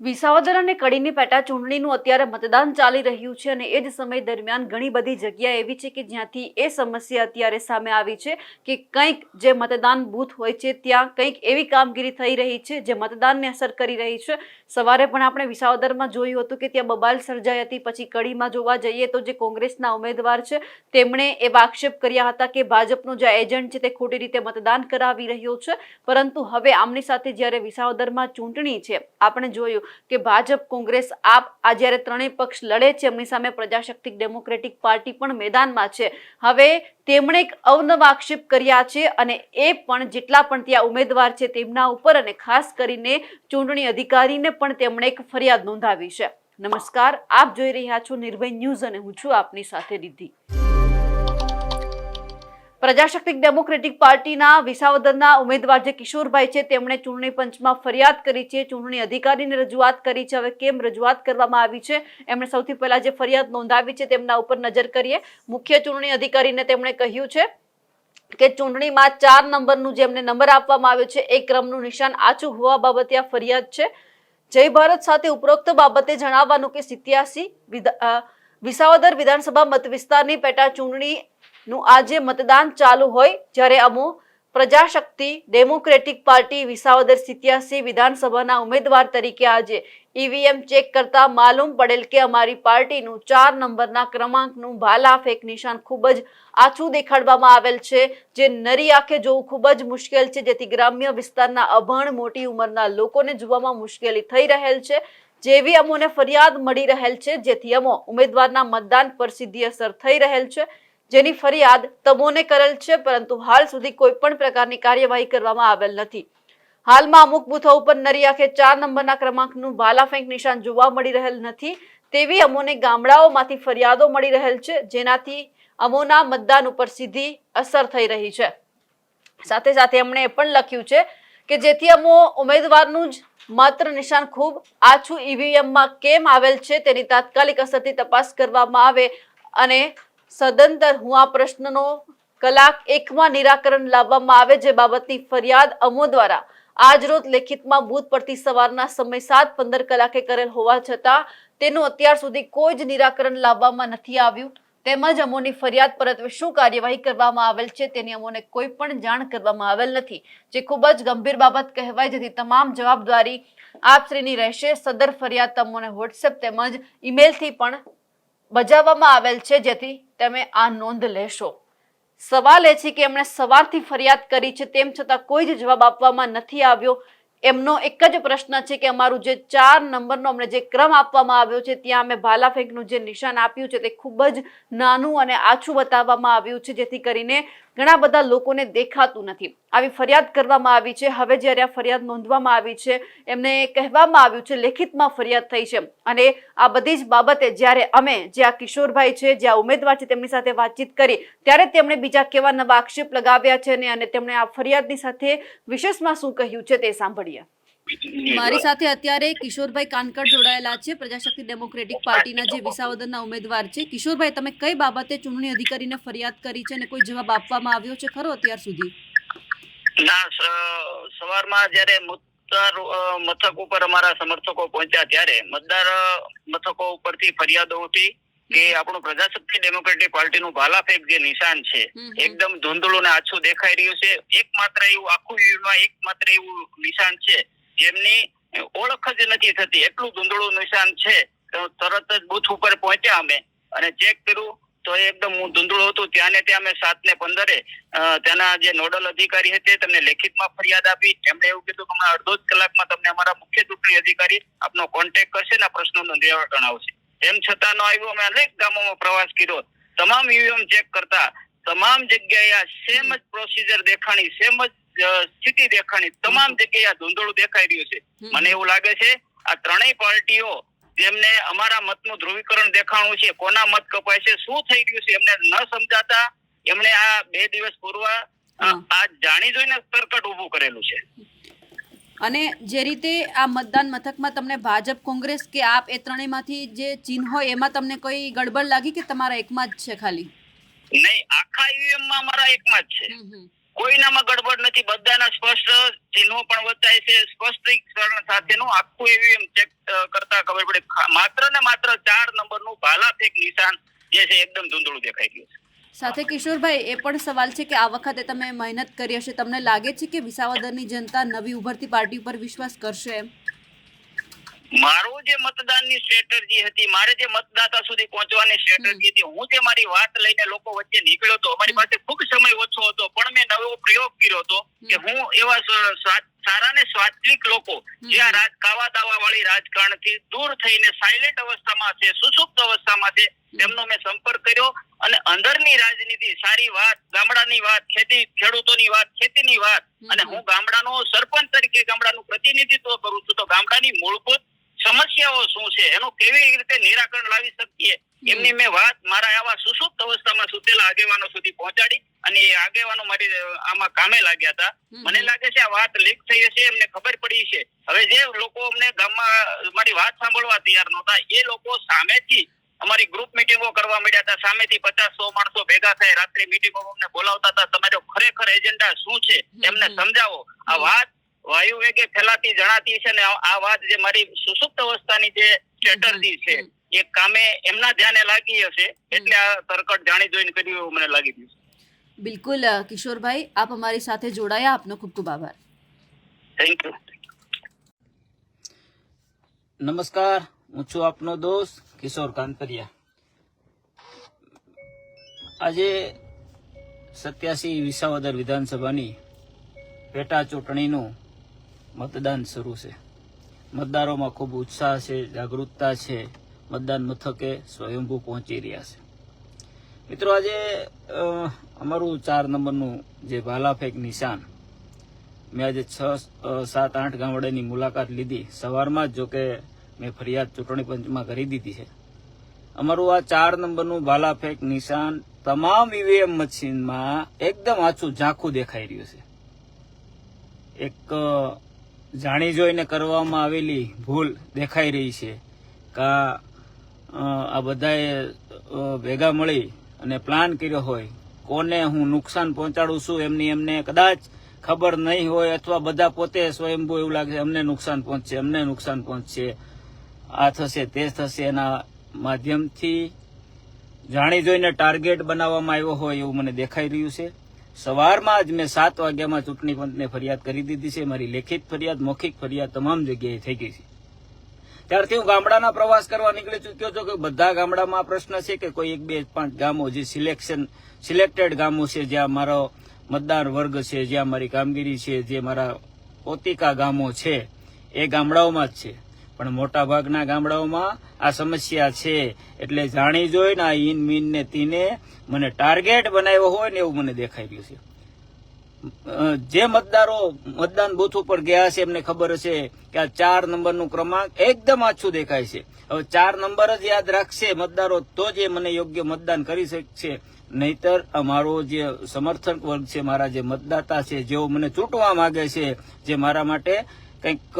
વિસાવદર અને કડીની પેટા ચૂંટણીનું અત્યારે મતદાન ચાલી રહ્યું છે અને એ જ સમય દરમિયાન ઘણી બધી જગ્યા એવી છે કે જ્યાંથી એ સમસ્યા અત્યારે સામે આવી છે કે કંઈક જે મતદાન બૂથ હોય છે ત્યાં કંઈક એવી કામગીરી થઈ રહી છે જે મતદાનને અસર કરી રહી છે. સવારે પણ આપણે વિસાવદરમાં જોયું હતું કે ત્યાં બબાલ સર્જાઈ હતી, પછી કડીમાં જોવા જઈએ તો જે કોંગ્રેસના ઉમેદવાર છે તેમણે એવા આક્ષેપ કર્યા હતા કે ભાજપનો જે એજન્ટ છે તે ખોટી રીતે મતદાન કરાવી રહ્યો છે. પરંતુ હવે આમની સાથે જ્યારે વિસાવદરમાં ચૂંટણી છે, આપણે જોયું કે ભાજપ કોંગ્રેસ આપ આ જ્યારે ત્રણેય પક્ષ લડે છે, એમની સામે પ્રજાશક્તિક ડેમોક્રેટિક પાર્ટી પણ મેદાનમાં છે. હવે તેમણે એક અવનવા આક્ષેપ કર્યા છે અને એ પણ જેટલા પણ ત્યાં ઉમેદવાર છે તેમના ઉપર અને ખાસ કરીને ચૂંટણી અધિકારીને પણ તેમણે એક ફરિયાદ નોંધાવી છે. નમસ્કાર, આપ જોઈ રહ્યા છો નિર્ભય ન્યૂઝ અને હું છું આપની સાથે રિદ્ધિ. પ્રજાશક્તિક ડેમોક્રેટિક પાર્ટીના વિસાવદરના ઉમેદવાર જે કિશોરભાઈ છે, તેમણે ચૂંટણી પંચમાં ફરિયાદ કરી છે. ચૂંટણી અધિકારીને રજૂઆત કરી છે. હવે કેમ રજૂઆત કરવામાં આવી છે? એમણે સૌથી પહેલા જે ફરિયાદ નોંધાવી છે, તેમના ઉપર નજર કરીએ. મુખ્ય ચૂંટણી અધિકારીને તેમણે કહ્યું છે કે ચૂંટણીમાં ચાર નંબરનું જેમને નંબર આપવામાં આવ્યો છે, એ ક્રમનું નિશાન આછું હોવા બાબતે આ ફરિયાદ છે. જય ભારત સાથે ઉપરોક્ત બાબતે જણાવવાનું કે સિત્યાસી વિસાવદર વિધાનસભા મત વિસ્તારની પેટા ચૂંટણી નું આજે મતદાન ચાલુ હોય જ્યારે અમો પ્રજાશક્તિ ડેમોક્રેટિક પાર્ટી વિસાવદર સિત્યાસી વિધાનસભાના ઉમેદવાર તરીકે આજે ઈવીએમ ચેક કરતા માલુમ પડેલ કે અમારી પાર્ટીનું ચાર નંબરના ક્રમાંકનું ભાલા ફેક નિશાન ખૂબ જ આછું દેખાડવામાં આવેલ છે, જે નરી આંખે જોવું ખૂબ જ મુશ્કેલ છે, જેથી ગ્રામ્ય વિસ્તારના અભણ મોટી ઉંમરના લોકોને જોવામાં મુશ્કેલી થઈ રહેલ છે, જેવી અમોને ફરિયાદ મળી રહેલ છે, જેથી અમો ઉમેદવારના મતદાન પર સીધી અસર થઈ રહેલ છે. જેની ફરિયાદ તમોને કરેલ છે, પરંતુ હાલ સુધી કોઈ પણ પ્રકારની કાર્યવાહી કરવામાં આવેલ નથી. હાલમાં અમુક બૂથો ઉપર નરી આંખે ચાર નંબરના ક્રમાંકનું ભાલાફેંક નિશાન જોવા મળી રહેલ નથી, તેવી અમોને ગામડાઓમાંથી ફરિયાદો મળી રહેલ છે, જેનાથી અમોના મતદાન ઉપર સીધી અસર થઈ રહી છે. સાથે સાથે એમણે એ પણ લખ્યું છે કે જેથી અમો ઉમેદવારનું જ માત્ર નિશાન ખૂબ આછું ઈવીએમમાં કેમ આવેલ છે, તેની તાત્કાલિક અસરથી તપાસ કરવામાં આવે અને સદંતર હું આ પ્રશ્નનો કલાક એકમાં નિરાકરણ લાવવામાં આવે જે બાબતની ફરિયાદ અમો દ્વારા આજરોજ લેખિતમાં બૂથ પરથી સવારના સમય સાત પંદર કલાકે કરેલ હોવા છતાં તેનું અત્યાર સુધી કોઈ જ નિરાકરણ લાવવામાં નથી આવ્યું. તેમજ અમોની ફરિયાદ પરત્વે શું કાર્યવાહી કરવામાં આવેલ છે તેની અમોને કોઈ પણ જાણ કરવામાં આવેલ નથી, જે ખૂબ જ ગંભીર બાબત કહેવાય જેથી તમામ જવાબદારી આપશ્રીની રહેશે. સદર ફરિયાદ તમને વોટ્સએપ તેમજ ઈમેલથી પણ બજાવવામાં આવેલ છે જેથી તમે આ નોંધ લેશો. સવાલ એ છે કે એમણે સવારથી ફરિયાદ કરી છે તેમ છતાં કોઈ જ જવાબ આપવામાં નથી આવ્યો. એમનો એક જ પ્રશ્ન છે કે અમારું જે ચાર નંબરનો અમને જે ક્રમ આપવામાં આવ્યો છે, ત્યાં અમે ભાલા ફેંકનું જે નિશાન આપ્યું છે, તે ખૂબ જ નાનું અને આછું બતાવવામાં આવ્યું છે, જેથી કરીને ઘણા બધા લોકોને દેખાતું નથી. આવી ફરિયાદ કરવામાં આવી છે. હવે જ્યારે આ ફરિયાદ નોંધવામાં આવી છે, એમને કહેવામાં આવ્યું છે, લેખિતમાં ફરિયાદ થઈ છે. અને આ બધી જ બાબતે જ્યારે અમે, જે આ કિશોરભાઈ છે, જે આ ઉમેદવાર છે, તેમની સાથે વાતચીત કરી, ત્યારે તેમણે બીજા કેવા નવા આક્ષેપ લગાવ્યા છે અને તેમણે આ ફરિયાદની સાથે વિશેષમાં શું કહ્યું છે તે સાંભળીએ મારી સાથે અત્યારે કિશોરભાઈ કાનકડ જોડાયેલા છે પ્રજાશક્તિ ડેમોક્રેટિક પાર્ટીના જે વિસાવદરના ઉમેદવાર છે. કિશોરભાઈ તમે કઈ બાબતે ચૂંટણી અધિકારીને ફરિયાદ કરી છે અને કોઈ જવાબ આપવામાં આવ્યો છે ખરો અત્યાર સુધી? ના સવારમાં જ્યારે મતદાર અ, મથક ઉપર અમારા સમર્થકો પહોંચ્યા ત્યારે મતદાર મથકો ઉપરથી ફરિયાદો ઉઠી કે આપણું પ્રજાશક્તિ ડેમોક્રેટિક પાર્ટીનું ભાલાફેક જે નિશાન છે. એકદમ ધૂંધળું ને આછું દેખાઈ રહ્યું છે. એકમાત્ર એવું આખું યુમાં એકમાત્ર એવું નિશાન છે જેમની ઓળખ જ નથી થતી. એટલું ધૂંધળું નિશાન છે તો તરત જ બુથ ઉપર પહોંચ્યા અમે. અને ચેક કર્યું તો એકદમ હું ધૂંધળું હતું. ત્યાં ને ત્યાં અમે સાત ને પંદરે તેના ત્યાંના જે નોડલ અધિકારી હતી તેમને લેખિતમાં ફરિયાદ આપી. એમણે એવું કીધું કે હમણાં અડધો જ કલાકમાં તમને અમારા મુખ્ય ચૂંટણી અધિકારી આપનો કોન્ટેક્ટ કરશે ને આ પ્રશ્નોનું નિરાકરણ આવશે. તેમ છતાં ન આવ્યો અમે અનેક ગામોમાં પ્રવાસ કર્યો. તમામ ઈવીએમ ચેક કરતા તમામ જગ્યાએ આ સેમ જ પ્રોસિજર દેખાણી સેમ જ સ્થિતિ દેખાણી તમામ જગ્યાએ આ ધૂંધળું દેખાઈ રહ્યું છે. મને એવું લાગે છે આ ત્રણેય પાર્ટીઓ જેમને અમારા મતનું ધ્રુવીકરણ દેખાણું છે કોના મત કપાય છે શું થઈ રહ્યું છે એમને ન સમજાતા એમણે આ બે દિવસ પૂર્વ આ જાણી જોઈને તરકટ ઊભું કરેલું છે. અને જે રીતે આ મતદાન મથકમાં તમને ભાજપ કોંગ્રેસ કે આપ એ ત્રણેયમાંથી જે ચિહ્ન હોય એમાં તમને કોઈ ગડબડ લાગી કે તમારા એકમાં જ છે ખાલી? નહીં આખા ઈવીએમમાં અમારા એકમાં જ છે. કોઈનામાં ગડબડ નથી બધાના સ્પષ્ટ ચિહ્નો પણ બતાય છે સ્પષ્ટીકરણ સાથેનું આખું એમ ચેક કરતા ખબર પડે. માત્ર ને માત્ર ચાર નંબરનું ભાલા ફેક નિશાન જે છે એકદમ ધૂંધળું દેખાઈ ગયું છે. સાથે કિશોરભાઈ એ પણ સવાલ છે કે આ વખતે તમે મહેનત કરી હશે. તમને લાગે છે કે વિસાવદરની જનતા નવી ઉભરતી પાર્ટી ઉપર વિશ્વાસ કરશે મારો જે મતદાનની સ્ટ્રેટર્જી હતી મારે જે મતદાતા સુધી પહોંચવાની સ્ટ્રેટર્જી હતી હું જે મારી વાત લઈને લોકો વચ્ચે નીકળ્યો હતો અમારી પાસે ખૂબ સમય ઓછો હતો પણ મેં નવો પ્રયોગ કર્યો હતો કે હું એવા સારા ને સ્વાત્વિક લોકો જે આ કાવા દાવા વાળી રાજકારણથી દૂર થઈને સાયલેન્ટ અવસ્થામાં છે સુસુપ્ત અવસ્થામાં છે તેમનો મેં સંપર્ક કર્યો. અને અંદરની રાજનીતિ સારી વાત ગામડાની વાત ખેતી ખેડૂતોની વાત ખેતીની વાત. અને હું ગામડાનો સરપંચ તરીકે ગામડાનું પ્રતિનિધિત્વ કરું છું. તો ગામડાની મૂળભૂત સમસ્યાઓ શું છે? એનું કેવી રીતે નિરાકરણ લાવી શકીએ? એમની મેં વાત મારા આવા સુસુપ્ત અવસ્થામાં સુતેલા આગેવાનો સુધી પહોંચાડી અને એ આગેવાનો મારી આમાં કામે લાગ્યા હતા. મને લાગે છે આ વાત લીક થઈ હશે એમને ખબર પડી છે. હવે જે લોકો અમને ગામમાં મારી વાત સાંભળવા તૈયાર નહોતા એ લોકો સામેથી અમારી ગ્રુપ મિટિંગો કરવા મળ્યા હતા. સામેથી પચાસ સો માણસો ભેગા થાય. રાત્રે મિટિંગો અમને બોલાવતા હતા. તમારો ખરેખર એજન્ડા શું છે? એમને સમજાવો. આ વાત વાયુ વેગે ફેલાતી જણાતી છે ને આ વાત જે મારી સુસુપ્ત અવસ્થાની જે સ્ટ્રેટર્જી છે એ કામે એમના ધ્યાને લાગી હશે. એટલે આ તરકટ જાણી જોઈને કર્યું એવું મને લાગી ગયું બિલકુલ કિશોરભાઈ આપ અમારી સાથે જોડાયા. આપનો ખૂબ ખૂબ આભાર. થેન્ક યુ નમસ્કાર. હું છું આપનો દોસ્ત. કિશોર કાંતરિયા. આજે સત્યાસી વિસાવદર વિધાનસભાની પેટા ચૂંટણીનું મતદાન શરૂ છે. મતદારોમાં ખૂબ ઉત્સાહ છે, જાગૃતતા છે. મતદાન મથકે સ્વયંભૂ પહોંચી રહ્યા છે. મિત્રો, આજે અમારું ચાર નંબરનું જે ભાલાફેક નિશાન, મેં આજે છ સાત, આઠ ગામડેની મુલાકાત લીધી. સવારમાં જ જોકે મેં ફરિયાદ ચૂંટણી પંચમાં કરી દીધી છે. અમારું આ ચાર નંબરનું ભાલાફેક નિશાન તમામ ઈવીએમ મશીનમાં એકદમ આછું ઝાંખું દેખાઈ રહ્યું છે. એક જાણી જોઈને કરવામાં આવેલી ભૂલ દેખાઈ રહી છે કા આ બધાએ ભેગા મળી અને પ્લાન કર્યો હોય, કોને હું નુકસાન પહોંચાડું છું એમની એમને કદાચ ખબર નહીં હોય અથવા બધા પોતે સ્વયંભૂ એવું લાગે અમને નુકસાન પહોંચશે, અમને નુકસાન પહોંચશે. આ થશે, તે થશે એના માધ્યમથી જાણી જોઈને ટાર્ગેટ બનાવવામાં આવ્યો હોય એવું મને દેખાઈ રહ્યું છે. સવારમાં જ મેં સાત વાગ્યામાં ચૂંટણી પંચને ફરિયાદ કરી દીધી છે. મારી લેખિત ફરિયાદ, મૌખિક ફરિયાદ તમામ જગ્યાએ થઈ ગઈ છે. ત્યારથી હું ગામડાના પ્રવાસ કરવા નીકળી ચૂક્યો છું કે બધા ગામડામાં પ્રશ્ન છે કે કોઈ એક બે પાંચ ગામો જે સિલેક્શન, સિલેક્ટેડ ગામો છે, જ્યાં મારો મતદાર વર્ગ છે, જ્યાં મારી કામગીરી છે, જે મારા પોતિકા ગામો છે, એ ગામડાઓમાં જ છે. પણ મોટા ભાગના ગામડાઓમાં આ સમસ્યા છે. એટલે જાણી જોઈને આ ઈન મીન ને તીને મને ટાર્ગેટ બનાવ્યો હોય ને એવું મને દેખાઈ રહ્યું છે. જે મતદારો મતદાન બુથ ઉપર ગયા છે, એમને ખબર હશે કે આ ચાર નંબરનું ક્રમાંક એકદમ આછું દેખાય છે. હવે ચાર નંબર જ યાદ રાખશે મતદારો, તો જ એ મને યોગ્ય મતદાન કરી શકશે. નહીતર અમારો જે સમર્થક વર્ગ છે, મારા જે મતદાતા છે, જેઓ મને ચૂંટવા માંગે છે, જે મારા માટે કંઈક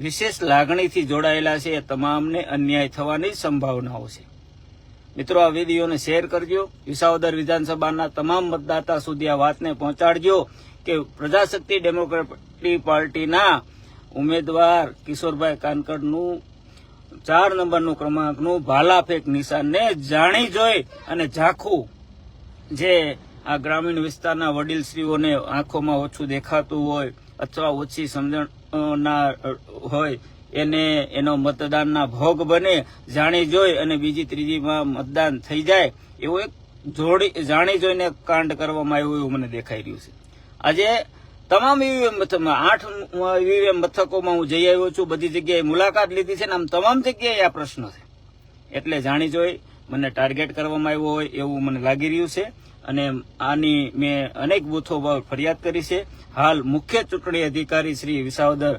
વિશેષ લાગણીથી જોડાયેલા છે એ તમામને અન્યાય થવાની સંભાવનાઓ છે. મિત્રો, આ વિડીયોને શેર કરજો. વિસાવદર વિધાનસભાના તમામ મતદાતા સુધી આ વાતને પહોંચાડજો કે પ્રજાશક્તિ ડેમોક્રેટિક પાર્ટીના ઉમેદવાર કિશોરભાઈ કાનકડનું ચાર નંબરનું ક્રમાંકનું ભાલાફેક નિશાનને જાણી જોઈ અને ઝાખું જે આ ગ્રામીણ વિસ્તારના વડીલશ્રીઓને આંખોમાં ઓછું દેખાતું હોય અથવા ઓછી સમજણ ના હોય, એને, એનો મતદાનના ભોગ બને, જાણી જોઈ અને બીજી ત્રીજીમાં મતદાન થઈ જાય, એવું એક જોડી, જાણી જોઈને કાંડ કરવામાં આવ્યું એવું મને દેખાઈ રહ્યું છે. આજે તમામ ઈવીએમ મથકમાં આઠ ઈવીએમ મથકોમાં હું જઈ આવ્યો છું, બધી જગ્યાએ મુલાકાત લીધી છે ને આમ તમામ જગ્યાએ આ પ્રશ્ન છે. એટલે જાણી જોઈ, મને ટાર્ગેટ કરવામાં આવ્યો હોય એવું મને લાગી રહ્યું છે. અને આની મેં અનેક બૂથો પર ફરિયાદ કરી છે. હાલ મુખ્ય ચૂંટણી અધિકારી શ્રી વિસાવદર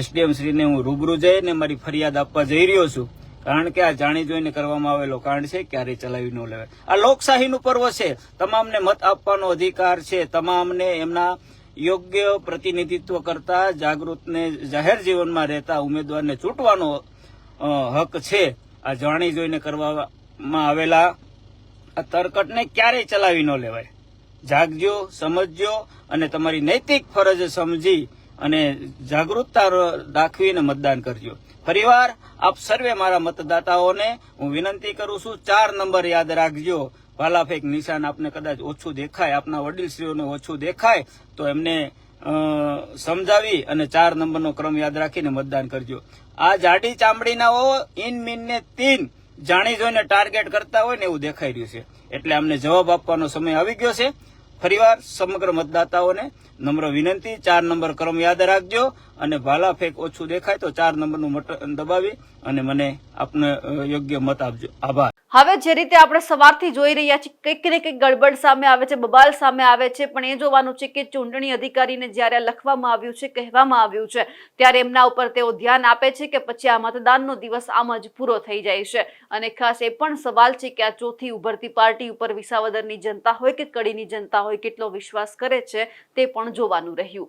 એસડીએમ શ્રીને હું રૂબરૂ જઈને મારી ફરિયાદ આપવા જઈ રહ્યો છું. કારણ કે આ જાણી જોઈને કરવામાં આવેલો કાંડ છે, ક્યારેય ચલાવી ન લેવાય. આ લોકશાહીનું પર્વ છે. તમામને મત આપવાનો અધિકાર છે. તમામને એમના યોગ્ય પ્રતિનિધિત્વ કરતા જાગૃતને જાહેર જીવનમાં રહેતા ઉમેદવારને ચૂંટવાનો હક છે. આ જાણી જોઈને કરવામાં આવેલા આ તરકટને ક્યારેય ચલાવી ન લેવાય. જાગજો, સમજજો અને તમારી નૈતિક ફરજ સમજી અને જાગૃતતા રાખવીને મતદાન કરજો. ફરીવાર આપ સર્વે મારા મતદાતાઓને હું વિનંતી કરું છું, ચાર નંબર યાદ રાખજો. ભાલાફેક નિશાન આપને કદાચ ઓછું દેખાય, આપના વડીલશ્રીઓને ઓછું દેખાય, તો એમને સમજાવી અને ચાર નંબરનો ક્રમ યાદ રાખીને મતદાન કરજો. આ જાડી ચામડીનાઓ ઇન, મીન ને તીન જાણી જોઈને ટાર્ગેટ કરતા હોય ને એવું દેખાઈ રહ્યું છે. એટલે અમને જવાબ આપવાનો સમય આવી ગયો છે. ફરીવાર સમગ્ર મતદાતાઓને નમ્ર વિનંતી, ચાર નંબર ક્રમ યાદ રાખજો અને ભાલા ફેંક ઓછું દેખાય તો ચાર નંબરનું મટન દબાવી અને મને આપને યોગ્ય મત આપજો. આભાર. હવે જે રીતે આપણે સવારથી જોઈ રહ્યા છીએ, કંઈક ને કંઈક ગડબડ સામે આવે છે, બબાલ સામે આવે છે, પણ એ જોવાનું છે કે ચૂંટણી અધિકારીને જ્યારે લખવામાં આવ્યું છે, કહેવામાં આવ્યું છે, ત્યારે એમના ઉપર તેઓ ધ્યાન આપે છે કે પછી આ મતદાનનો દિવસ આમ જ પૂરો થઈ જાય છે. અને ખાસ એ પણ સવાલ છે કે આ ચોથી ઉભરતી પાર્ટી ઉપર વિસાવદરની જનતા હોય કે કડીની જનતા હોય, કેટલો વિશ્વાસ કરે છે, તે પણ જોવાનું રહ્યું.